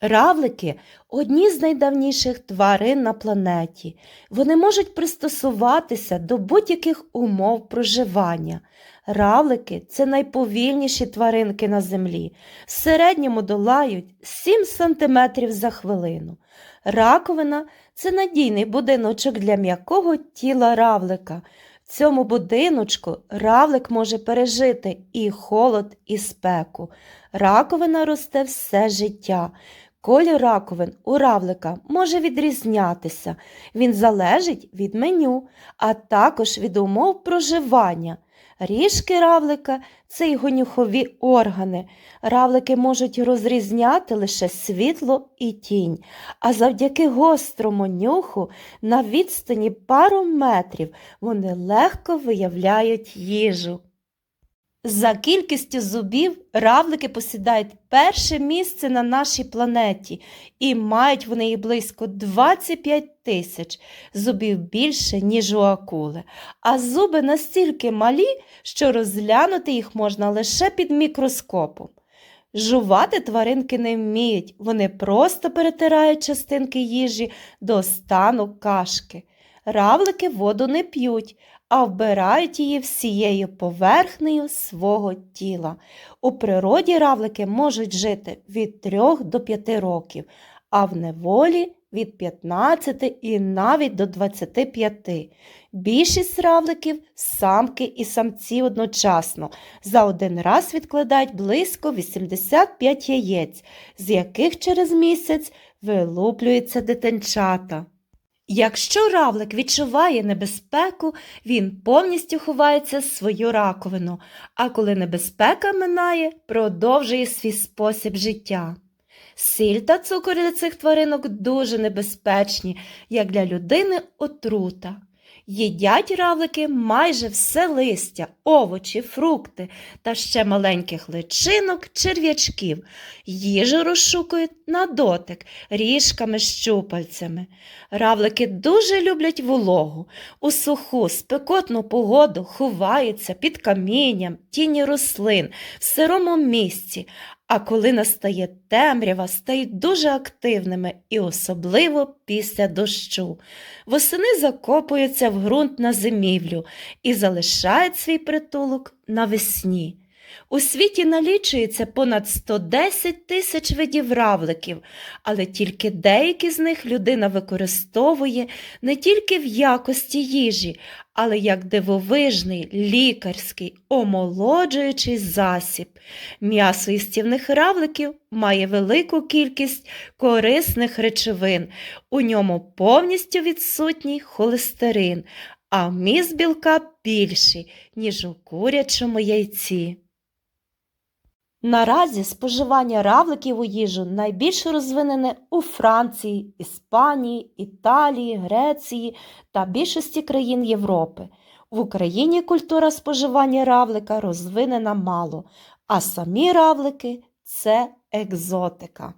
Равлики одні з найдавніших тварин на планеті. Вони можуть пристосуватися до будь-яких умов проживання. Равлики це найповільніші тваринки на землі. В середньому долають 7 см за хвилину. Раковина це надійний будиночок для м'якого тіла равлика. В цьому будиночку равлик може пережити і холод, і спеку. Раковина росте все життя. Колір раковин у равлика може відрізнятися. Він залежить від меню, а також від умов проживання. Ріжки равлика це його нюхові органи. Равлики можуть розрізняти лише світло і тінь, а завдяки гострому нюху на відстані пару метрів вони легко виявляють їжу. За кількістю зубів равлики посідають перше місце на нашій планеті і мають вони їх близько 25 тисяч. Зубів більше, ніж у акули. А зуби настільки малі, що розглянути їх можна лише під мікроскопом. Жувати тваринки не вміють, вони просто перетирають частинки їжі до стану кашки. Равлики воду не п'ють, а вбирають її всією поверхнею свого тіла. У природі равлики можуть жити від 3 до 5 років, а в неволі від 15 і навіть до 25. Більшість равликів самки і самці одночасно. За один раз відкладають близько 85 яєць, з яких через місяць вилуплюються дитинчата. Якщо равлик відчуває небезпеку, він повністю ховається свою раковину, а коли небезпека минає, продовжує свій спосіб життя. Сіль та цукор для цих тваринок дуже небезпечні, як для людини отрута. Їдять равлики майже все листя, овочі, фрукти та ще маленьких личинок, черв'ячків. Їжу розшукують на дотик ріжками щупальцями. Равлики дуже люблять вологу. У суху, спекотну погоду ховаються під камінням, тіні рослин, в сирому місці, а коли настає темрява, стають дуже активними і особливо після дощу. Восени закопуються в ґрунт на зимівлю і залишають свій притулок навесні. У світі налічується понад 110 тисяч видів равликів, але тільки деякі з них людина використовує не тільки в якості їжі, але як дивовижний лікарський омолоджуючий засіб. М'ясо істівних равликів має велику кількість корисних речовин. У ньому повністю відсутній холестерин, а вміст білка більший, ніж у курячому яйці. Наразі споживання равликів у їжу найбільше розвинене у Франції, Іспанії, Італії, Греції та більшості країн Європи. В Україні культура споживання равлика розвинена мало, а самі равлики це екзотика.